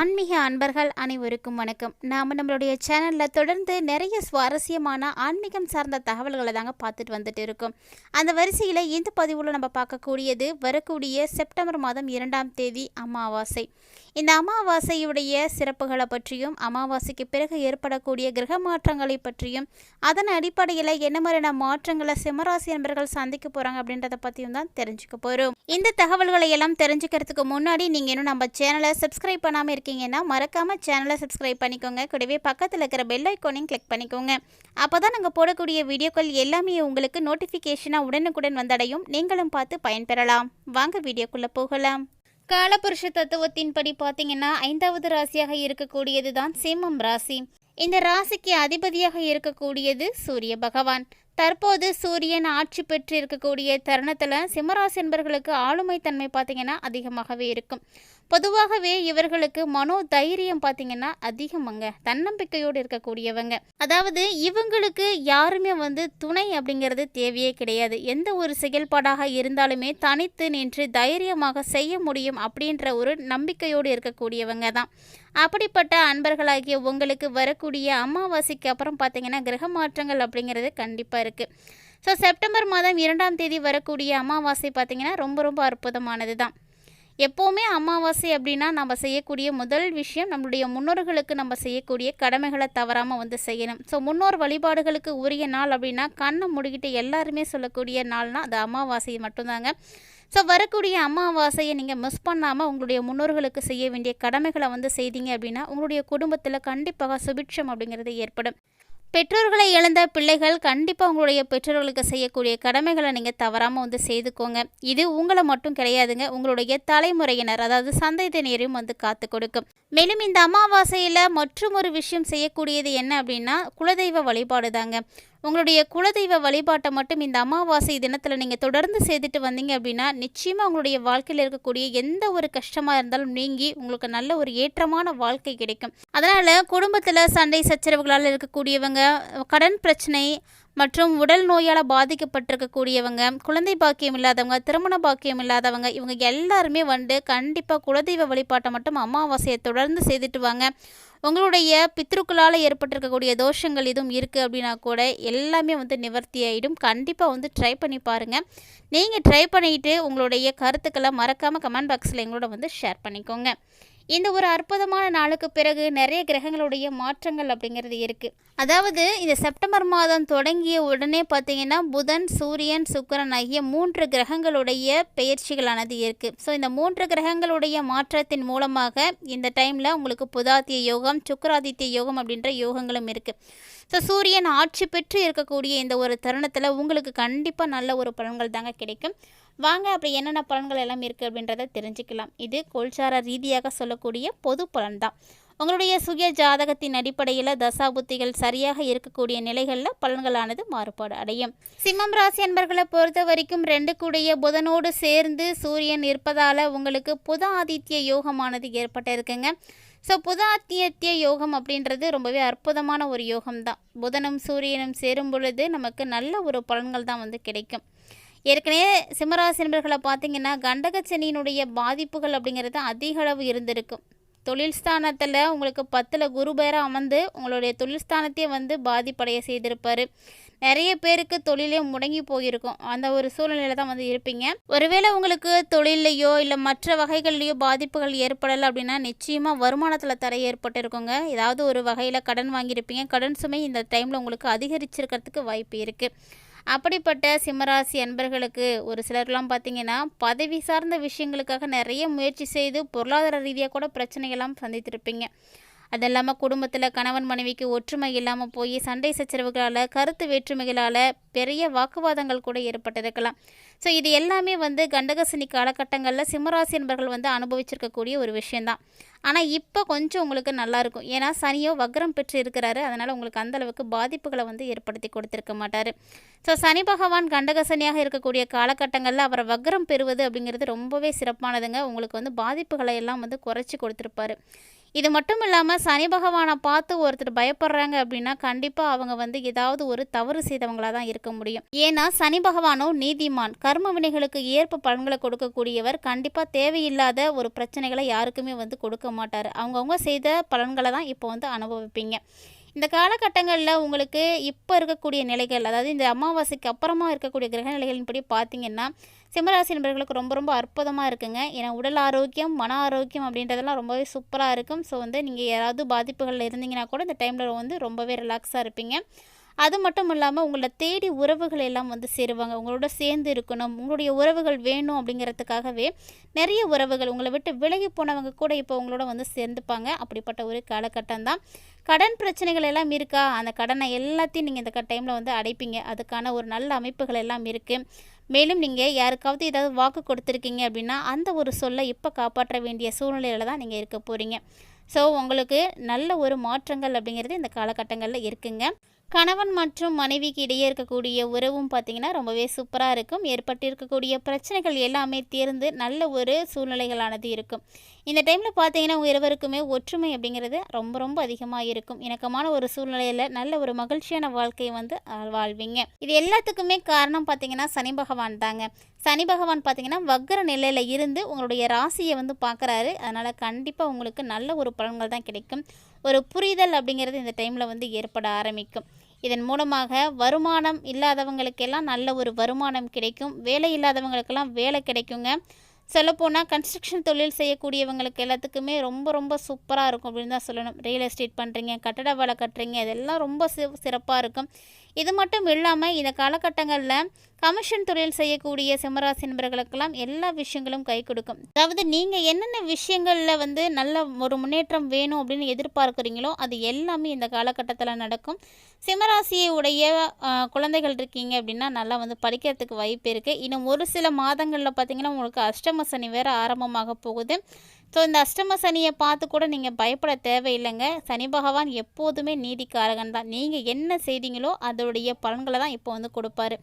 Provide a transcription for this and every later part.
ஆன்மீக அன்பர்கள் அனைவருக்கும் வணக்கம். நாம் நம்மளுடைய சேனலில் தொடர்ந்து நிறைய சுவாரஸ்யமான ஆன்மீகம் சார்ந்த தகவல்களை தாங்க பார்த்துட்டு வந்துட்டு இருக்கோம். அந்த வரிசையில் இந்த பதிவில் நம்ம பார்க்கக்கூடியது வரக்கூடிய செப்டம்பர் மாதம் இரண்டாம் தேதி அமாவாசை. இந்த அமாவாசையுடைய சிறப்புகளை பற்றியும் அமாவாசைக்கு பிறகு ஏற்படக்கூடிய கிரக மாற்றங்களை பற்றியும் அதன் அடிப்படையில் என்ன மாதிரியான மாற்றங்களை சிம்மராசி நண்பர்கள் சந்திக்க போகிறாங்க அப்படின்றத பற்றியும் தான் தெரிஞ்சுக்க போகிறோம் இந்த தகவல்களை எல்லாம் தெரிஞ்சுக்கிறதுக்கு முன்னாடி நீங்கள் இன்னும் நம்ம சேனலை சப்ஸ்கிரைப் பண்ணாமல் இருக்கீங்கன்னா மறக்காமல் சேனலை சப்ஸ்கிரைப் பண்ணிக்கோங்க. கூடவே பக்கத்தில் இருக்கிற பெல் ஐக்கோனையும் கிளிக் பண்ணிக்கோங்க. அப்போ தான் நாங்கள் போடக்கூடிய வீடியோக்கள் எல்லாமே உங்களுக்கு நோட்டிஃபிகேஷனாக உடனுக்குடன் வந்தடையும். நீங்களும் பார்த்து பயன்பெறலாம். வாங்க வீடியோக்குள்ளே போகலாம். காலபுருஷ தத்துவத்தின்படி பார்த்தீங்கன்னா ஐந்தாவது ராசியாக இருக்கக்கூடியது தான் சிம்மம் ராசி. இந்த ராசிக்கு அதிபதியாக இருக்கக்கூடியது சூரிய பகவான். தற்போது சூரியன் ஆட்சி பெற்று இருக்கக்கூடிய தருணத்தில் சிம்மராசி என்பர்களுக்கு ஆளுமை தன்மை பார்த்தீங்கன்னா அதிகமாகவே இருக்கும். பொதுவாகவே இவர்களுக்கு மனோ தைரியம் பார்த்தீங்கன்னா அதிகமாங்க. தன்னம்பிக்கையோடு இருக்கக்கூடியவங்க. அதாவது இவங்களுக்கு யாருமே வந்து துணை அப்படிங்கிறது தேவையே கிடையாது. எந்த ஒரு செயல்பாடாக இருந்தாலுமே தனித்து நின்று தைரியமாக செய்ய முடியும் அப்படின்ற ஒரு நம்பிக்கையோடு இருக்கக்கூடியவங்க தான். அப்படிப்பட்ட அன்பர்களாகிய உங்களுக்கு வரக்கூடிய அமாவாசைக்கு அப்புறம் பார்த்தீங்கன்னா கிரக மாற்றங்கள் அப்படிங்கிறது கண்டிப்பாக இருக்குது ஸோ செப்டம்பர் மாதம் இரண்டாம் தேதி வரக்கூடிய அமாவாசை பார்த்திங்கன்னா ரொம்ப ரொம்ப அற்புதமானது தான். எப்போவுமே அமாவாசை அப்படின்னா நம்ம செய்யக்கூடிய முதல் விஷயம் நம்மளுடைய முன்னோர்களுக்கு நம்ம செய்யக்கூடிய கடமைகளை தவறாமல் வந்து செய்யணும். ஸோ முன்னோர் வழிபாடுகளுக்கு உரிய நாள் அப்படின்னா கண்ணை முடிக்கிட்டு எல்லாருமே சொல்லக்கூடிய நாள்னால் அது அமாவாசை மட்டும்தாங்க. ஸோ வரக்கூடிய அமாவாசையை நீங்கள் மிஸ் பண்ணாமல் உங்களுடைய முன்னோர்களுக்கு செய்ய வேண்டிய கடமைகளை வந்து செய்தீங்க அப்படின்னா உங்களுடைய குடும்பத்தில் கண்டிப்பாக சுபிட்சம் அப்படிங்கிறது ஏற்படும். பெற்றோர்களை இழந்த பிள்ளைகள் கண்டிப்பாக உங்களுடைய பெற்றோர்களுக்கு செய்யக்கூடிய கடமைகளை நீங்கள் தவறாமல் வந்து செய்துக்கோங்க. இது உங்களை மட்டும் கிடையாதுங்க உங்களுடைய தலைமுறையினர் அதாவது சந்தையினரையும் வந்து காத்து கொடுக்கும். மேலும் இந்த அமாவாசையில் மற்றும் ஒரு விஷயம் செய்யக்கூடியது என்ன அப்படின்னா குலதெய்வ வழிபாடு தாங்க உங்களுடைய குலதெய்வ வழிபாட்டை மட்டும் இந்த அமாவாசை தினத்தில் நீங்கள் தொடர்ந்து செய்துட்டு வந்தீங்க அப்படின்னா நிச்சயமாக உங்களுடைய வாழ்க்கையில் இருக்கக்கூடிய எந்த ஒரு கஷ்டமாக இருந்தாலும் நீங்கி உங்களுக்கு நல்ல ஒரு ஏற்றமான வாழ்க்கை கிடைக்கும். அதனால் குடும்பத்தில் சண்டை சச்சரவுகளால் இருக்கக்கூடியவங்க கடன் பிரச்சனை மற்றும் உடல் நோயால் பாதிக்கப்பட்டிருக்கக்கூடியவங்க குழந்தை பாக்கியம் இல்லாதவங்க திருமண பாக்கியம் இல்லாதவங்க இவங்க எல்லாருமே வந்து கண்டிப்பாக குலதெய்வ வழிபாட்டை மட்டும் அமாவாசையை தொடர்ந்து செய்துட்டு வாங்க. உங்களுடைய பித்ருக்களால் ஏற்பட்டிருக்கக்கூடிய தோஷங்கள் எதுவும் இருக்குது அப்படின்னா கூட எல்லாமே வந்து நிவர்த்தி ஆகிடும் கண்டிப்பாக வந்து ட்ரை பண்ணி பாருங்கள் நீங்கள் ட்ரை பண்ணிவிட்டு உங்களுடைய கருத்துக்களை மறக்காமல் கமெண்ட் பாக்ஸில் எங்களோட வந்து ஷேர் பண்ணிக்கோங்க. இந்த ஒரு அற்புதமான நாளுக்கு பிறகு நிறைய கிரகங்களுடைய மாற்றங்கள் அப்படிங்கிறது இருக்குது அதாவது இந்த செப்டம்பர் மாதம் தொடங்கிய உடனே பார்த்தீங்கன்னா புதன் சூரியன் சுக்கரன் ஆகிய மூன்று கிரகங்களுடைய பெயர்ச்சிகளானது இருக்குது ஸோ இந்த மூன்று கிரகங்களுடைய மாற்றத்தின் மூலமாக இந்த டைமில் உங்களுக்கு புதாத்திய யோகம் சுக்கராதித்ய யோகம் அப்படின்ற யோகங்களும் இருக்குது ஸோ சூரியன் ஆட்சி பெற்று இருக்கக்கூடிய இந்த ஒரு தருணத்தில் உங்களுக்கு கண்டிப்பாக நல்ல ஒரு பலன்கள் தாங்க கிடைக்கும். வாங்க அப்படி என்னென்ன பலன்கள் எல்லாம் இருக்குது அப்படின்றத தெரிஞ்சுக்கலாம். இது கோல்சார ரீதியாக சொல்லக்கூடிய பொது பலன் தான். உங்களுடைய சுய ஜாதகத்தின் அடிப்படையில் தசாபுத்திகள் சரியாக இருக்கக்கூடிய நிலைகளில் பலன்களானது மாறுபாடு அடையும். சிம்மம் ராசி என்பர்களை பொறுத்த வரைக்கும் ரெண்டு கூடிய புதனோடு சேர்ந்து சூரியன் இருப்பதால் உங்களுக்கு புத ஆதித்ய யோகமானது ஏற்பட்டிருக்குங்க. ஸோ புத ஆத்தியத்திய யோகம் அப்படின்றது ரொம்பவே அற்புதமான ஒரு யோகம் தான் புதனும் சூரியனும் சேரும் பொழுது நமக்கு நல்ல ஒரு பலன்கள் தான் வந்து கிடைக்கும். ஏற்கனவே சிம்மராசி நண்பர்களை பார்த்தீங்கன்னா கண்டகச்சனியினுடைய பாதிப்புகள் அப்படிங்கிறது அதிக அளவு இருந்திருக்கும். தொழில் ஸ்தானத்தில் உங்களுக்கு பத்தில் குரு பேராக அமர்ந்து உங்களுடைய தொழில் ஸ்தானத்தையே வந்து பாதிப்படைய செய்திருப்பார். நிறைய பேருக்கு தொழிலே முடங்கி போயிருக்கும். அந்த ஒரு சூழ்நிலையில தான் வந்து இருப்பீங்க. ஒருவேளை உங்களுக்கு தொழிலையோ இல்லை மற்ற வகைகள்லையோ பாதிப்புகள் ஏற்படலை அப்படின்னா நிச்சயமாக வருமானத்தில் தடை ஏற்பட்டிருக்குங்க. ஏதாவது ஒரு வகையில் கடன் வாங்கியிருப்பீங்க. கடன் சுமை இந்த டைமில் உங்களுக்கு அதிகரிச்சிருக்கிறதுக்கு வாய்ப்பு இருக்குது அப்படிப்பட்ட சிம்மராசி அன்பர்களுக்கு ஒரு சிலர்லாம் பார்த்தீங்கன்னா பதவி சார்ந்த விஷயங்களுக்காக நிறைய முயற்சி செய்து பொருளாதார ரீதியாக கூட பிரச்சனைகள்லாம் சந்தித்திருப்பீங்க. அது இல்லாமல் குடும்பத்தில் கணவன் மனைவிக்கு ஒற்றுமை இல்லாமல் போய் சண்டை சச்சரவுகளால் கருத்து வேற்றுமைகளால் பெரிய வாக்குவாதங்கள் கூட ஏற்பட்டிருக்கலாம். ஸோ இது எல்லாமே வந்து கண்டகசனி காலகட்டங்களில் சிம்மராசி என்பர்கள் வந்து அனுபவிச்சிருக்கக்கூடிய ஒரு விஷயந்தான் ஆனால் இப்போ கொஞ்சம் உங்களுக்கு நல்லாயிருக்கும் ஏன்னா சனியோ வக்ரம் பெற்று இருக்கிறாரு. அதனால் உங்களுக்கு அந்தளவுக்கு பாதிப்புகளை வந்து ஏற்படுத்தி கொடுத்துருக்க மாட்டார். ஸோ சனி பகவான் கண்டகசனியாக இருக்கக்கூடிய காலகட்டங்களில் அவரை வக்ரம் பெறுவது அப்படிங்கிறது ரொம்பவே சிறப்பானதுங்க. உங்களுக்கு வந்து பாதிப்புகளை எல்லாம் வந்து குறைச்சி கொடுத்துருப்பாரு. இது மட்டும் இல்லாமல் சனி பகவானை பார்த்து ஒருத்தர் பயப்படுறாங்க அப்படின்னா கண்டிப்பாக அவங்க வந்து ஏதாவது ஒரு தவறு செய்தவங்களாக தான் இருக்க முடியும். ஏன்னா சனி பகவானோ நீதிமான் கர்ம வினைகளுக்கு ஏற்ப பலன்களை கொடுக்கக்கூடியவர் கண்டிப்பாக தேவையில்லாத ஒரு பிரச்சனைகளை யாருக்குமே வந்து கொடுக்க மாட்டார். அவங்கவுங்க செய்த பலன்களை தான் இப்போ வந்து அனுபவிப்பீங்க. இந்த காலகட்டங்களில் உங்களுக்கு இப்போ இருக்கக்கூடிய நிலைகள் அதாவது இந்த அமாவாசைக்கு அப்புறமா இருக்கக்கூடிய கிரக நிலைகளின்படி பார்த்தீங்கன்னா சிம்மராசி நண்பர்களுக்கு ரொம்ப ரொம்ப அற்புதமாக இருக்குங்க. ஏன்னா உடல் ஆரோக்கியம் மன ஆரோக்கியம் அப்படின்றதெல்லாம் ரொம்பவே சூப்பராக இருக்கும். ஸோ வந்து நீங்கள் யாராவது பாதிப்புகளில் இருந்தீங்கன்னா கூட இந்த டைமில் வந்து ரொம்பவே ரிலாக்ஸாக இருப்பீங்க. அது மட்டும் இல்லாமல் உங்களை தேடி உறவுகள் எல்லாம் வந்து சேருவாங்க. உங்களோட சேர்ந்து இருக்கணும். உங்களுடைய உறவுகள் வேணும் அப்படிங்கிறதுக்காகவே நிறைய உறவுகள் உங்களை விட்டு விலகி போனவங்க கூட இப்போ உங்களோட வந்து சேர்ந்துப்பாங்க. அப்படிப்பட்ட ஒரு காலகட்டம் தான். கடன் பிரச்சனைகள் எல்லாம் இருக்கா? அந்த கடனை எல்லாத்தையும் நீங்கள் இந்த டைமில் வந்து அடைப்பீங்க. அதுக்கான ஒரு நல்ல அமைப்புகள் எல்லாம் இருக்குது மேலும் நீங்கள் யாருக்காவது ஏதாவது வாக்கு கொடுத்துருக்கீங்க அப்படின்னா அந்த ஒரு சொல்லை இப்போ காப்பாற்ற வேண்டிய சூழ்நிலையில் தான் நீங்கள் இருக்க போகிறீங்க ஸோ உங்களுக்கு நல்ல ஒரு மாற்றங்கள் அப்படிங்கிறது இந்த காலகட்டங்களில் இருக்குங்க. கணவன் மற்றும் மனைவிக்கு இடையே இருக்கக்கூடிய உறவும் பார்த்திங்கன்னா ரொம்பவே சூப்பராக இருக்கும். ஏற்பட்டு இருக்கக்கூடிய பிரச்சனைகள் எல்லாமே தீர்ந்து நல்ல ஒரு சூழ்நிலைகளானது இருக்கும். இந்த டைமில் பார்த்தீங்கன்னா இருவருக்குமே ஒற்றுமை அப்படிங்கிறது ரொம்ப ரொம்ப அதிகமாக இருக்கும். இணக்கமான ஒரு சூழ்நிலையில் நல்ல ஒரு மகிழ்ச்சியான வாழ்க்கையை வந்து வாழ்வீங்க. இது எல்லாத்துக்குமே காரணம் பார்த்தீங்கன்னா சனி பகவான் தாங்க. சனி பகவான் பார்த்தீங்கன்னா வக்ர நிலையில் இருந்து உங்களுடைய ராசியை வந்து பார்க்குறாரு. அதனால் கண்டிப்பாக உங்களுக்கு நல்ல ஒரு பலன்கள் தான் கிடைக்கும். ஒரு புரிதல் அப்படிங்கிறது இந்த டைமில் வந்து ஏற்பட ஆரம்பிக்கும். இதன் மூலமாக வருமானம் இல்லாதவங்களுக்கெல்லாம் நல்ல ஒரு வருமானம் கிடைக்கும். வேலை இல்லாதவங்களுக்கெல்லாம் வேலை கிடைக்குங்க. சொல்லப்போனால் கன்ஸ்ட்ரக்ஷன் தொழில் செய்யக்கூடியவங்களுக்கு எல்லாத்துக்குமே ரொம்ப ரொம்ப சூப்பராக இருக்கும் அப்படின்னு தான் சொல்லணும். ரியல் எஸ்டேட் பண்ணுறீங்க கட்டட வேலை கட்டுறீங்க இதெல்லாம் ரொம்ப சி சிறப்பாக இருக்கும். இது மட்டும் இல்லாமல் இந்த காலகட்டங்களில் கமிஷன் தொழில் செய்யக்கூடிய சிம்மராசி நபர்களுக்கெல்லாம் எல்லா விஷயங்களும் கை கொடுக்கும். அதாவது நீங்கள் என்னென்ன விஷயங்களில் வந்து நல்ல ஒரு முன்னேற்றம் வேணும் அப்படின்னு எதிர்பார்க்குறீங்களோ அது எல்லாமே இந்த காலகட்டத்தில் நடக்கும். சிம்மராசியை உடைய குழந்தைகள் இருக்கீங்க அப்படின்னா நல்லா வந்து படிக்கிறதுக்கு வாய்ப்பு இருக்குது இன்னும் ஒரு சில மாதங்களில் பார்த்திங்கன்னா உங்களுக்கு அஷ்டம சனி வேறு ஆரம்பமாக போகுது. ஸோ இந்த அஷ்டம சனியை பார்த்து கூட நீங்கள் பயப்பட தேவையில்லைங்க. சனி பகவான் எப்போதுமே நீதிக்காரகன் தான். நீங்கள் என்ன செய்தீங்களோ அதோடைய பலன்களை தான் இப்போ வந்து கொடுப்பாரு.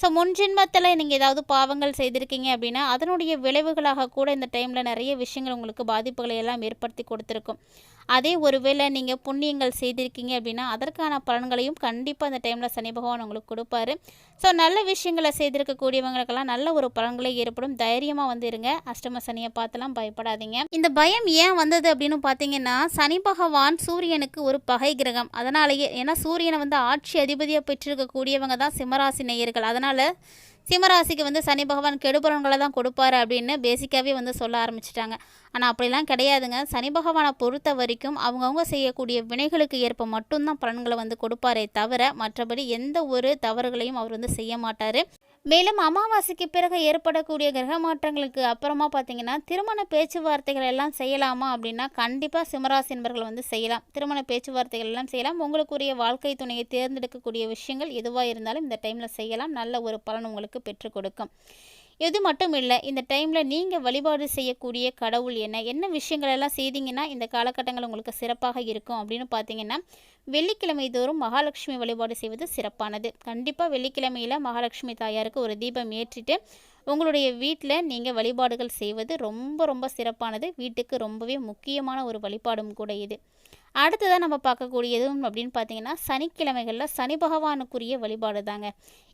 ஸோ முன் ஜென்மத்தில் நீங்கள் ஏதாவது பாவங்கள் செய்திருக்கீங்க அப்படின்னா அதனுடைய விளைவுகளாக கூட இந்த டைமில் நிறைய விஷயங்கள் உங்களுக்கு பாதிப்புகளை எல்லாம் ஏற்படுத்தி கொடுத்துருக்கும். அதே ஒருவேளை நீங்கள் புண்ணியங்கள் செய்திருக்கீங்க அப்படின்னா அதற்கான பலன்களையும் கண்டிப்பாக அந்த டைமில் சனி பகவான் உங்களுக்கு கொடுப்பாரு. ஸோ நல்ல விஷயங்களை செய்திருக்கக்கூடியவங்களுக்கெல்லாம் நல்ல ஒரு பலன்களை ஏற்படும். தைரியமாக வந்து இருங்க. அஷ்டம சனியை பார்த்துலாம் பயப்படாதீங்க. இந்த பயம் ஏன் வந்தது அப்படின்னு பார்த்தீங்கன்னா சனி பகவான் சூரியனுக்கு ஒரு பகை கிரகம். அதனாலேயே ஏன்னா சூரியனை வந்து ஆட்சி அதிபதியாக பெற்றிருக்கக்கூடியவங்க தான் சிம்மராசி நேயர்கள். அதனால் சிம்மராசிக்கு வந்து சனி பகவான் கெடுபலன்களை தான் கொடுப்பாரு அப்படின்னு பேசிக்காகவே வந்து சொல்ல ஆரம்பிச்சிட்டாங்க. ஆனால் அப்படிலாம் கிடையாதுங்க. சனி பகவானை பொறுத்த வரைக்கும் அவங்கவுங்க செய்யக்கூடிய வினைகளுக்கு ஏற்ப மட்டும்தான் பலன்களை வந்து கொடுப்பாரே தவிர மற்றபடி எந்த ஒரு தவறுகளையும் அவர் வந்து செய்ய மாட்டார். மேலும் அமாவாசைக்கு பிறகு ஏற்படக்கூடிய கிரக மாற்றங்களுக்கு அப்புறமா பார்த்தீங்கன்னா திருமண பேச்சுவார்த்தைகள் எல்லாம் செய்யலாமா அப்படின்னா கண்டிப்பாக சிம்மராசி என்பர்கள் வந்து செய்யலாம். திருமண பேச்சுவார்த்தைகள் எல்லாம் செய்யலாம். உங்களுக்குரிய வாழ்க்கை துணையை தேர்ந்தெடுக்கக்கூடிய விஷயங்கள் எதுவாக இருந்தாலும் இந்த டைமில் செய்யலாம். நல்ல ஒரு பலன் உங்களுக்கு பெற்றுக் கொடுக்கும். இது மட்டும் இல்லை இந்த டைமில் நீங்கள் வழிபாடு செய்யக்கூடிய கடவுள் என்ன? என்ன விஷயங்களெல்லாம் செய்தீங்கன்னா இந்த காலகட்டங்கள் உங்களுக்கு சிறப்பாக இருக்கும் அப்படின்னு பார்த்தீங்கன்னா வெள்ளிக்கிழமை தோறும் மகாலட்சுமி வழிபாடு செய்வது சிறப்பானது. கண்டிப்பாக வெள்ளிக்கிழமையில் மகாலட்சுமி தாயாருக்கு ஒரு தீபம் ஏற்றிட்டு உங்களுடைய வீட்டில் நீங்கள் வழிபாடுகள் செய்வது ரொம்ப ரொம்ப சிறப்பானது. வீட்டுக்கு ரொம்பவே முக்கியமான ஒரு வழிபாடும் கூட இது. அடுத்ததாக நம்ம பார்க்கக்கூடியதும் அப்படின்னு பார்த்தீங்கன்னா சனிக்கிழமைகளில் சனி பகவானுக்குரிய வழிபாடு தாங்க.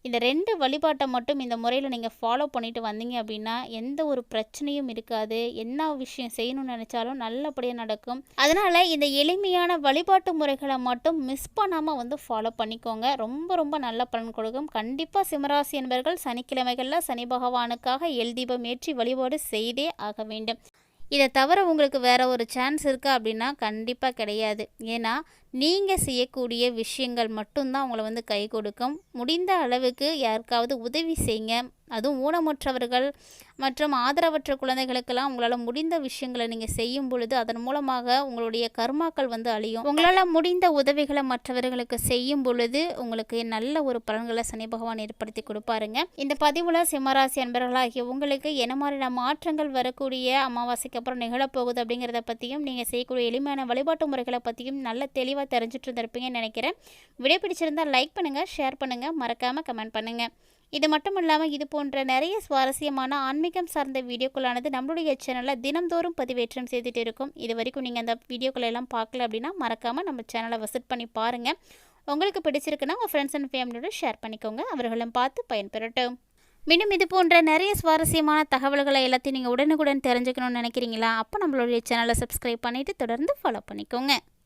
இந்த ரெண்டு வழிபாட்டை மட்டும் இந்த முறையில் நீங்கள் ஃபாலோ பண்ணிட்டு வந்தீங்க அப்படின்னா எந்த ஒரு பிரச்சனையும் இருக்காது. என்ன விஷயம் செய்யணும்னு நினச்சாலும் நல்லபடியாக நடக்கும். அதனால் இந்த எளிமையான வழிபாட்டு முறைகளை மட்டும் மிஸ் பண்ணாமல் வந்து ஃபாலோ பண்ணிக்கோங்க. ரொம்ப ரொம்ப நல்ல பலன் கொடுக்கும். கண்டிப்பாக சிம்மராசி என்பர்கள் சனிக்கிழமைகளில் சனி பகவானுக்காக எல் தீபம் ஏற்றி வழிபாடு செய்தே ஆக வேண்டும். இதை தவிர உங்களுக்கு வேறு ஒரு சான்ஸ் இருக்கா அப்படின்னா கண்டிப்பாக கிடையாது. ஏன்னா நீங்கள் செய்யக்கூடிய விஷயங்கள் மட்டும்தான் உங்களை வந்து கை கொடுக்கும். முடிந்த அளவுக்கு யாருக்காவது உதவி செய்யுங்க. அதுவும் ஊனமுற்றவர்கள் மற்றும் ஆதரவற்ற குழந்தைகளுக்கெல்லாம் உங்களால் முடிந்த விஷயங்களை நீங்கள் செய்யும் பொழுது அதன் மூலமாக உங்களுடைய கர்மாக்கள் வந்து அழியும். உங்களால் முடிந்த உதவிகளை மற்றவர்களுக்கு செய்யும் பொழுது உங்களுக்கு நல்ல ஒரு பலன்களை சனி பகவான் ஏற்படுத்தி கொடுப்பாருங்க. இந்த பதிவில் சிம்மராசி அன்பர்களாகிய உங்களுக்கு என்ன மாதிரியான மாற்றங்கள் வரக்கூடிய அமாவாசைக்கு அப்புறம் நிகழப்போகுது அப்படிங்கிறத பற்றியும் நீங்கள் செய்யக்கூடிய எளிமையான வழிபாட்டு முறைகளை பற்றியும் நல்ல தெளிவாக தெரிஞ்சுட்டு இருந்திருப்பீங்கன்னு நினைக்கிறேன். விடை பிடிச்சிருந்தால் லைக் பண்ணுங்கள் ஷேர் பண்ணுங்கள் மறக்காமல் கமெண்ட் பண்ணுங்கள் இது மட்டும் இல்லாமல் இது போன்ற நிறைய சுவாரஸ்யமான ஆன்மீகம் சார்ந்த வீடியோக்களானது நம்மளுடைய சேனலில் தினம்தோறும் பதிவேற்றம் செய்துட்டு இருக்கும். இது வரைக்கும் நீங்கள் அந்த வீடியோக்களை எல்லாம் பார்க்கல அப்படின்னா மறக்காமல் நம்ம சேனலை விசிட் பண்ணி பாருங்கள் உங்களுக்கு பிடிச்சிருக்குன்னா உங்கள் ஃப்ரெண்ட்ஸ் அண்ட் ஃபேமிலியோட ஷேர் பண்ணிக்கோங்க. அவர்களும் பார்த்து பயன்பெறட்டும். மீண்டும் இது போன்ற நிறைய சுவாரஸ்யமான தகவல்களை எல்லாத்தையும் நீங்கள் உடனுக்குடன் தெரிஞ்சுக்கணும்னு நினைக்கிறீங்களா? அப்போ நம்மளுடைய சேனலை சப்ஸ்கிரைப் பண்ணிவிட்டு தொடர்ந்து ஃபாலோ பண்ணிக்கோங்க.